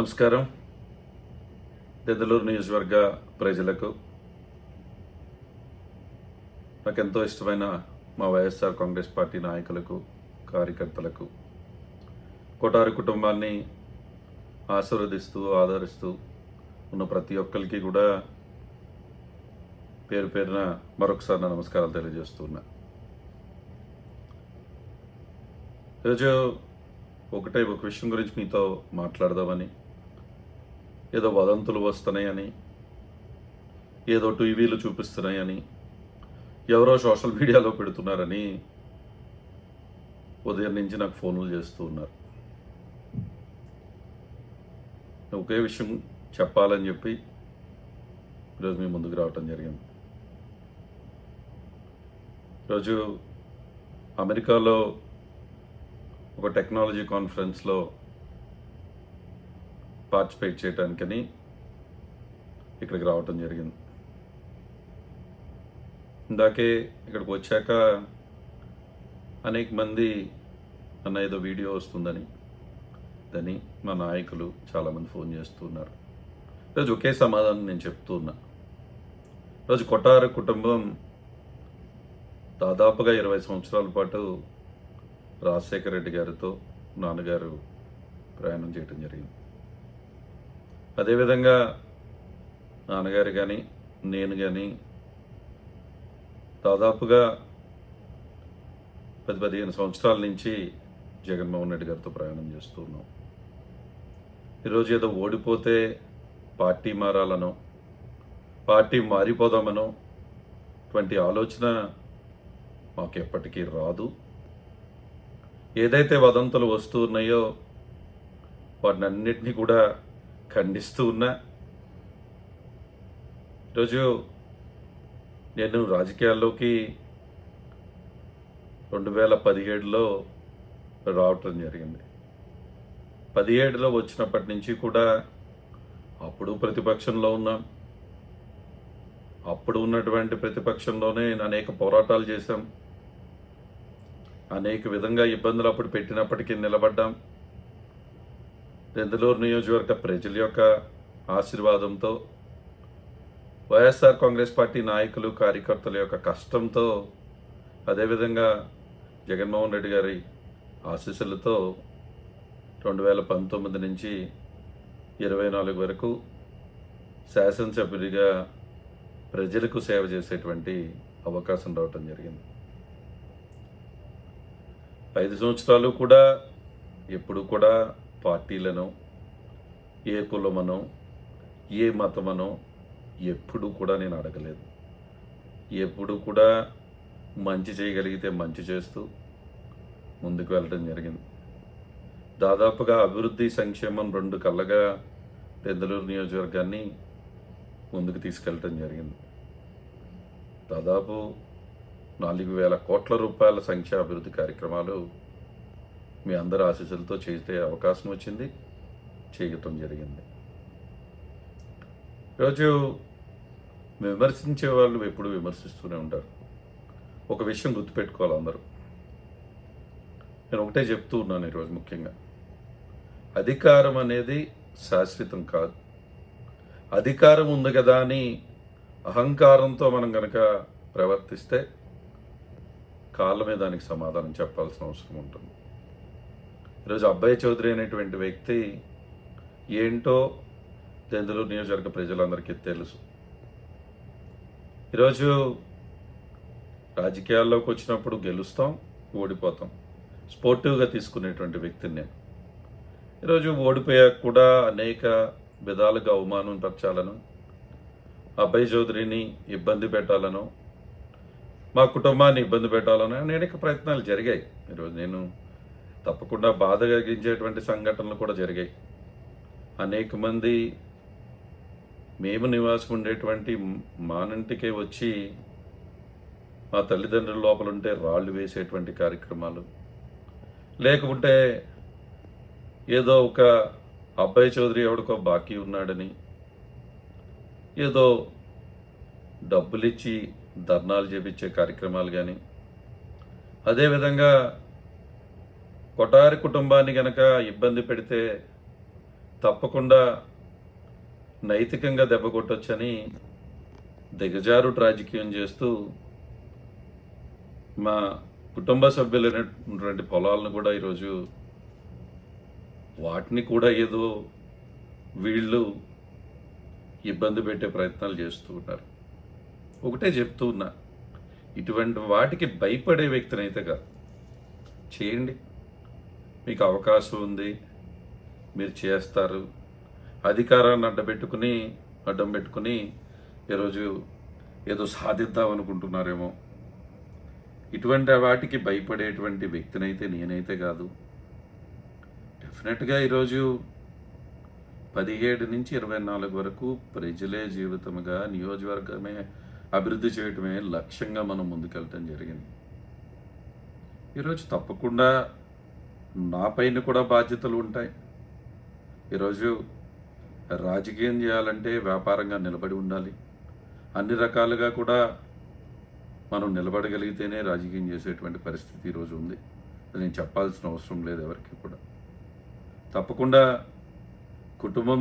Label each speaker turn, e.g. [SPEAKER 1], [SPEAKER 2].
[SPEAKER 1] నమస్కారం. దెందలూరు నియోజకవర్గ ప్రజలకు నాకు ఎంతో ఇష్టమైన మా వైఎస్ఆర్ కాంగ్రెస్ పార్టీ నాయకులకు కార్యకర్తలకు కోటారి కుటుంబాన్ని ఆశీర్వదిస్తూ ఆదరిస్తూ ఉన్న ప్రతి ఒక్కరికి కూడా పేరు పేరున మరొకసారి నా నమస్కారాలు తెలియజేస్తున్నా. ఈరోజు ఒకటే ఒక విషయం గురించి మీతో మాట్లాడదామని ఏదో వదంతులు వస్తున్నాయని ఏదో టీవీలు చూపిస్తున్నాయని ఎవరో సోషల్ మీడియాలో పెడుతున్నారని ఉదయం నుంచి నాకు ఫోన్లు చేస్తూ ఉన్నారు. ఒకే విషయం చెప్పాలని చెప్పి ఈరోజు మీ ముందుకు రావటం జరిగింది. ఈరోజు అమెరికాలో ఒక టెక్నాలజీ కాన్ఫరెన్స్లో పార్టిసిపేట్ చేయడానికని ఇక్కడికి రావటం జరిగింది. ఇందాకే ఇక్కడికి వచ్చాక అనేక మంది అన్న ఏదో వీడియో వస్తుందని దాన్ని మా నాయకులు చాలామంది ఫోన్ చేస్తున్నారు ఈరోజు ఒకే సమాధానం నేను చెప్తూ ఉన్నా. ఈరోజు కొట్టార కుటుంబం దాదాపుగా ఇరవై సంవత్సరాల పాటు రాజశేఖర రెడ్డి గారితో నాన్నగారు ప్రయాణం చేయటం జరిగింది. అదేవిధంగా నాన్నగారు కానీ నేను కానీ దాదాపుగా పది పదిహేను సంవత్సరాల నుంచి జగన్మోహన్ రెడ్డి గారితో ప్రయాణం చేస్తూ ఉన్నాం. ఈరోజు ఏదో ఓడిపోతే పార్టీ మారాలనో పార్టీ మారిపోదామనో అటువంటి ఆలోచన మాకు ఎప్పటికీ రాదు. ఏదైతే వదంతులు వస్తున్నాయో వాటిని అన్నిటినీ కూడా ఖండిస్తూ ఉన్నా ఈరోజు నేను రాజకీయాల్లోకి రెండు వేల పదిహేడులో రావటం జరిగింది. పదిహేడులో వచ్చినప్పటి నుంచి కూడా అప్పుడు ప్రతిపక్షంలో ఉన్నాం. అప్పుడు ఉన్నటువంటి ప్రతిపక్షంలోనే అనేక పోరాటాలు చేశాం. అనేక విధంగా ఇబ్బందులు అప్పుడు పెట్టినప్పటికీ నిలబడ్డాం. దెందులూరు నియోజకవర్గ ప్రజల యొక్క ఆశీర్వాదంతో వైఎస్ఆర్ కాంగ్రెస్ పార్టీ నాయకులు కార్యకర్తల యొక్క కష్టంతో అదేవిధంగా జగన్మోహన్ రెడ్డి గారి ఆశీస్సులతో రెండు వేల పంతొమ్మిది నుంచి ఇరవై నాలుగు వరకు శాసనసభ్యుడిగా ప్రజలకు సేవ చేసేటువంటి అవకాశం రావటం జరిగింది. ఐదు సంవత్సరాలు కూడా ఎప్పుడు కూడా పార్టీలను ఏ కులమనో ఏ మతమనో ఎప్పుడు కూడా నేను అడగలేదు. ఎప్పుడు కూడా మంచి చేయగలిగితే మంచి చేస్తూ ముందుకు వెళ్ళడం జరిగింది. దాదాపుగా అభివృద్ధి సంక్షేమం రెండు కళ్ళగా పెద్దలూరు నియోజకవర్గాన్ని ముందుకు తీసుకెళ్ళటం జరిగింది. దాదాపు నాలుగు వేల కోట్ల రూపాయల సంఖ్య అభివృద్ధి కార్యక్రమాలు మీ అందరి ఆశీస్సులతో చేసే అవకాశం వచ్చింది చేయటం జరిగింది. ఈరోజు విమర్శించే వాళ్ళు ఎప్పుడు విమర్శిస్తూనే ఉంటారు. ఒక విషయం గుర్తుపెట్టుకోవాలి అందరూ. నేను ఒకటే చెప్తూ ఉన్నాను ఈరోజు ముఖ్యంగా. అధికారం అనేది శాశ్వతం కాదు. అధికారం ఉంది కదా అని అహంకారంతో మనం కనుక ప్రవర్తిస్తే కాళ్ళమే దానికి సమాధానం చెప్పాల్సిన అవసరం ఉంటుంది. ఈరోజు అబ్బాయి చౌదరి అనేటువంటి వ్యక్తి ఏంటో దెందులూరు నియోజకవర్గ ప్రజలందరికీ తెలుసు. ఈరోజు రాజకీయాల్లోకి వచ్చినప్పుడు గెలుస్తాం ఓడిపోతాం. స్పోర్టివ్గా తీసుకునేటువంటి వ్యక్తిని నేను. ఈరోజు ఓడిపోయాక కూడా అనేక విధాలుగా అవమానం పరచాలను అబ్బాయి చౌదరిని ఇబ్బంది పెట్టాలను మా కుటుంబాన్ని ఇబ్బంది పెట్టాలని అనేక ప్రయత్నాలు జరిగాయి. ఈరోజు నేను తప్పకుండా బాధ కలిగించేటువంటి సంఘటనలు కూడా జరిగాయి. అనేక మంది మేము నివాసం ఉండేటువంటి మానంటికే వచ్చి మా తల్లిదండ్రుల లోపల ఉంటే రాళ్ళు వేసేటువంటి కార్యక్రమాలు. లేకుంటే ఏదో ఒక అబ్బాయి చౌదరి ఎవడికో బాకీ ఉన్నాడని ఏదో డబ్బులిచ్చి ధర్నాలు చేపించే కార్యక్రమాలు కానీ అదేవిధంగా కొటారి కుటుంబాన్ని గనక ఇబ్బంది పెడితే తప్పకుండా నైతికంగా దెబ్బ కొట్టొచ్చని దిగజారు రాజకీయం చేస్తూ మా కుటుంబ సభ్యులైనటువంటి పొలాలను కూడా ఈరోజు వాటిని కూడా ఏదో వీళ్ళు ఇబ్బంది పెట్టే ప్రయత్నాలు చేస్తూ ఉన్నారు. ఒకటే చెప్తూ ఉన్నా ఇటువంటి వాటికి భయపడే వ్యక్తినైతే కాదు. చేయండి. మీకు అవకాశం ఉంది. మీరు చేస్తారు. అధికారాన్ని అడ్డబెట్టుకుని అడ్డం పెట్టుకుని ఈరోజు ఏదో సాధిద్దాం అనుకుంటున్నారేమో. ఇటువంటి వాటికి భయపడేటువంటి వ్యక్తినైతే నేనైతే కాదు. డెఫినెట్గా ఈరోజు పదిహేడు నుంచి ఇరవై నాలుగు వరకు ప్రజలే జీవితముగా నియోజకవర్గమే అభివృద్ధి చేయటమే లక్ష్యంగా మనం ముందుకెళ్ళటం జరిగింది. ఈరోజు తప్పకుండా నా పైన కూడా బాధ్యతలు ఉంటాయి. ఈరోజు రాజకీయం చేయాలంటే వ్యాపారంగా నిలబడి ఉండాలి. అన్ని రకాలుగా కూడా మనం నిలబడగలిగితేనే రాజకీయం చేసేటువంటి పరిస్థితి ఈరోజు ఉంది. అది నేను చెప్పాల్సిన అవసరం లేదు ఎవరికి కూడా. తప్పకుండా కుటుంబం